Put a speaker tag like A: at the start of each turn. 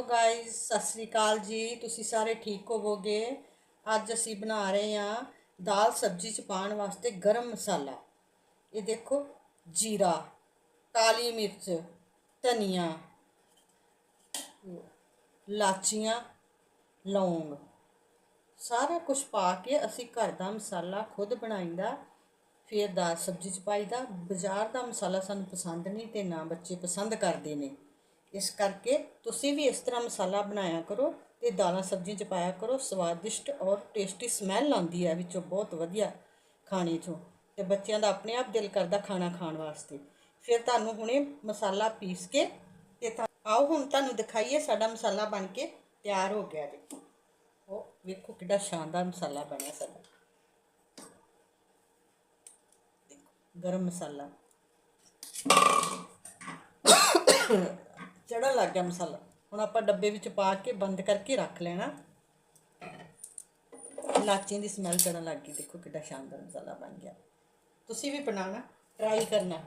A: ਸਤਿ ਸ੍ਰੀ ਅਕਾਲ ਜੀ। ਤੁਸੀਂ ਸਾਰੇ ਠੀਕ ਹੋਵੋਗੇ? ਅੱਜ ਅਸੀਂ ਬਣਾ ਰਹੇ ਹਾਂ ਦਾਲ ਸਬਜ਼ੀ ਚ ਪਾਉਣ ਵਾਸਤੇ ਗਰਮ ਮਸਾਲਾ। ਇਹ ਦੇਖੋ, ਜੀਰਾ, ਕਾਲੀ ਮਿਰਚ, ਧਨੀਆ ਲਾਚੀਆਂ ਲੌਂਗ। ਸਾਰਾ ਕੁਝ ਪਾ ਕੇ ਅਸੀਂ ਘਰ ਦਾ ਮਸਾਲਾ ਖੁਦ ਬਣਾਈਦਾ, ਫਿਰ ਦਾਲ ਸਬਜ਼ੀ ਚ ਪਾਈਦਾ। ਬਾਜ਼ਾਰ ਦਾ ਮਸਾਲਾ ਸਾਨੂੰ ਪਸੰਦ ਨਹੀਂ ਤੇ ਨਾ ਬੱਚੇ ਪਸੰਦ ਕਰਦੇ ਨੇ। ਇਸ ਕਰਕੇ ਤੁਸੀਂ ਵੀ ਇਸ ਤਰ੍ਹਾਂ ਮਸਾਲਾ ਬਣਾਇਆ ਕਰੋ ਤੇ ਦਾਲਾਂ ਸਬਜ਼ੀਆਂ ਚ ਪਾਇਆ ਕਰੋ, ਸਵਾਦਿਸ਼ਟ ਔਰ ਟੇਸਟੀ ਸਮੈਲ ਆਉਂਦੀ ਹੈ ਵਿੱਚੋਂ, ਬਹੁਤ ਵਧੀਆ ਖਾਣੇ ਚੋਂ। ਤੇ ਬੱਚਿਆਂ ਦਾ ਆਪਣੇ ਆਪ ਦਿਲ ਕਰਦਾ ਖਾਣਾ ਖਾਣ ਵਾਸਤੇ। ਫਿਰ ਤੁਹਾਨੂੰ ਹੁਣੇ ਮਸਾਲਾ ਪੀਸ ਕੇ ਤੇ ਆਓ, ਹੁਣ ਤੁਹਾਨੂੰ ਦਿਖਾਈਏ ਸਾਡਾ ਮਸਾਲਾ ਬਣ ਕੇ ਤਿਆਰ ਹੋ ਗਿਆ ਦੇਖੋ ਉਹ ਵੇਖੋ ਕਿੱਡਾ ਸ਼ਾਨਦਾਰ ਮਸਾਲਾ ਬਣਿਆ ਸਾਡਾ। ਦੇਖੋ, ਗਰਮ ਮਸਾਲਾ। ਚੜਨ ਲੱਗ ਗਿਆ ਮਸਾਲਾ। ਹੁਣ ਆਪਾਂ ਡੱਬੇ ਵਿੱਚ ਪਾ ਕੇ ਬੰਦ ਕਰਕੇ ਰੱਖ ਲੈਣਾ। ਲਾਚੀਆਂ ਦੀ ਸਮੈਲ ਚੜਨ ਲੱਗ ਗਈ। ਦੇਖੋ ਕਿੱਡਾ ਸ਼ਾਨਦਾਰ ਮਸਾਲਾ ਬਣ ਗਿਆ। ਤੁਸੀਂ ਵੀ ਬਣਾਉਣਾ ਟਰਾਈ ਕਰਨਾ।